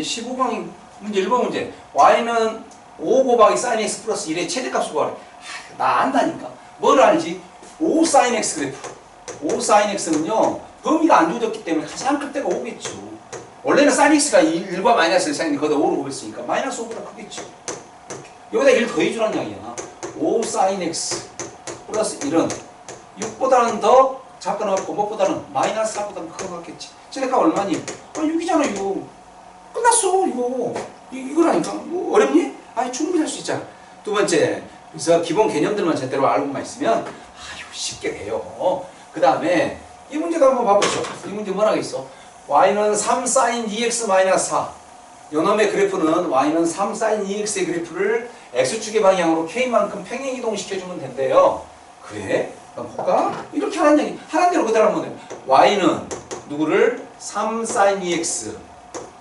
문제 15강이 문제 1번 문제. y는 5 곱하기 sin x 플러스 1의 최대값을 구하래. 나 안다니까. 뭘 알지? 5 sin x 그래프. 5 sin x는요 범위가 안 조졌기 때문에 가장 클 때가 5겠죠. 원래는 sin x가 1과 마이너스 1사인데 거기다 5를 곱했으니까 마이너스 5보다 크겠죠. 여기다 1 더해주란 이야기야. 5 sin x 플러스 1은 6보다는 더 작거나 무엇보다는 마이너스 4보다는 큰것 같겠지. 최대값 얼마니? 아 6이잖아 6 써 이거. 이, 거라니까. 뭐 어렵니? 아니 충분히 할 수 있잖아. 두 번째 그래서 기본 개념들만 제대로 알고만 있으면 아유 쉽게 돼요. 그 다음에 이 문제도 한번 봐보죠. 이 문제 뭐라고 있어? y는 3 sin 2x-4 요놈의 그래프는 y는 3 sin 2x의 그래프를 x축의 방향으로 k만큼 평행이동시켜주면 된대요. 그래? 그럼 볼까? 이렇게 하는 얘기 하는 대로 그대로 한번 해 y는 누구를? 3 sin 2x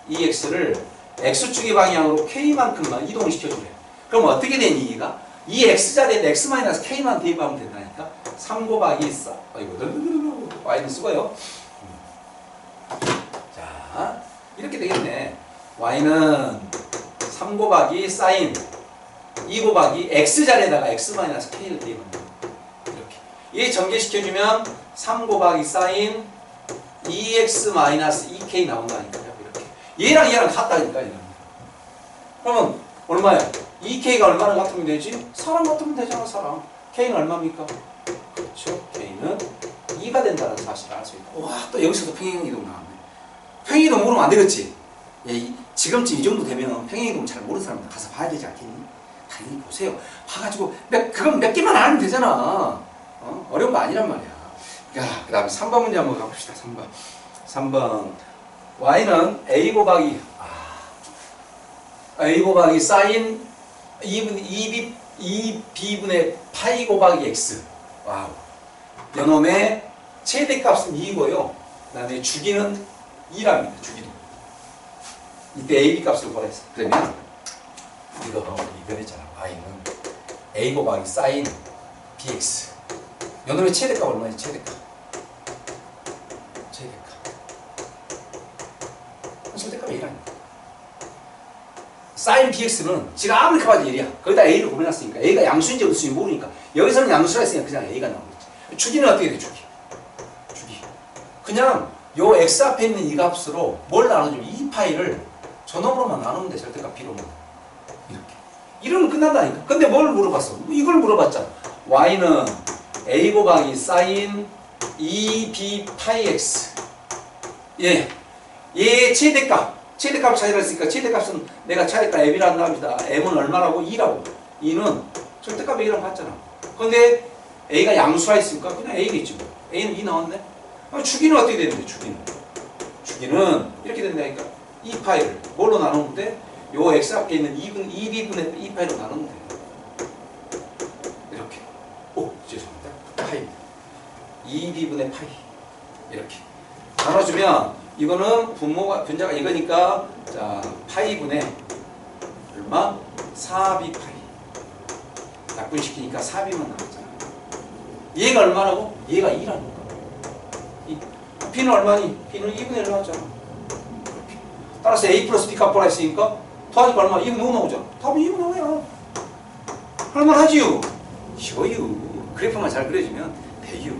2x를 x축의 방향으로 k만큼만 이동을 시켜주래. 그럼 어떻게 되니 이가? 이 x자리에 x-k만 대입하면 된다니까. 3 곱하기 4. 아이고, y는 쓰고요. 음. 자, 이렇게 되겠네. y는 3 곱하기 sin 2 곱하기 x자리에다가 x-k를 돼. 이렇게. 얘 전개시켜주면 3 곱하기 sin 2x-2k 나온다니까요. 얘랑 얘랑 같다니까 얘는. 그러면 얼마야? 2k가 얼마나 같으면 되지? 4랑 같으면 되잖아 4랑. k는 얼마입니까? 그렇죠. k는 2가 된다는 사실을 알 수 있고 와또 여기서도 평행이동 나왔네. 평행이동 모르면 안 되겠지? 예, 이- 지금쯤 이 정도 되면 평행이동 잘 모르는 사람들 가서 봐야 되지 않겠니? 당연히 보세요. 봐가지고 몇, 그건 몇 개만 알면 되잖아. 어? 어려운 거 아니란 말이야. 야, 그 다음에 3번 문제 한번 가봅시다. 3번. 3번. Y는 a 곱하기 아, a 곱하기 sin 2분 2b 2b분의 파이 곱하기 x. 와우. 요놈의 최대값은 2고요. 그 다음에 주기는 2랍니다. 주기도. 이때 ab 값을 구하랬어. 그러면 이거 이거 있잖아. y는 a 곱하기 sin bx. 요놈의 최대값 얼마지? 최대값. 최대값이 1이라니까. sin bx는 지가 아무리 커봐도 1이야. 거기다 a를 곱해놨으니까 a가 양수인지 어디수인지 모르니까 여기서는 양수라 했으니까 그냥 a가 나오겠지. 주기는 어떻게 돼? 주기. 주기. 그냥 요 x 앞에 있는 이 값으로 뭘 나눠주면 이 파이를 저놈으로만 나누면 돼. 절대값 b로만. 이렇게. 이러면 끝난다니까. 근데 뭘 물어봤어? 이걸 물어봤잖아. y는 a 곱하기 sin 2b 파이 x. 예. 얘 최대값. 최대값 차이를 했으니까 최대값은 내가 차이값 m이라는 값이다. m은 얼마라고? 2라고. 2는 절대값 a랑 같잖아. 근데 a가 양수가 있으니까 그냥 a겠지 뭐. a는 2 나왔네. 아, 주기는 어떻게 되는데 주기는? 주기는 이렇게 된다니까. 2 파이를 뭘로 나누면 돼? 요 x 앞에 있는 2분, 2b분의 2 파이로 나누면 돼. 이렇게. 오, 죄송합니다. 파이입니다. 2b분의 파이. 이렇게. 나눠주면 이거는 분모가 분자가 이거니까 자 파이분의 얼마? 4b 파이. 약분시키니까 4b만 나왔잖아. 얘가 얼마라고? 얘가 2라니까. 이 b는 얼마니? b는 2분의 1 나왔잖아. 따라서 a 플러스 b 값 보라 했으니까 더하니까 얼마? 2분의 5 나오잖아. 답은 2분의 5야. 할만하지요? 쉬워요. 그래프만 잘 그려주면 돼요.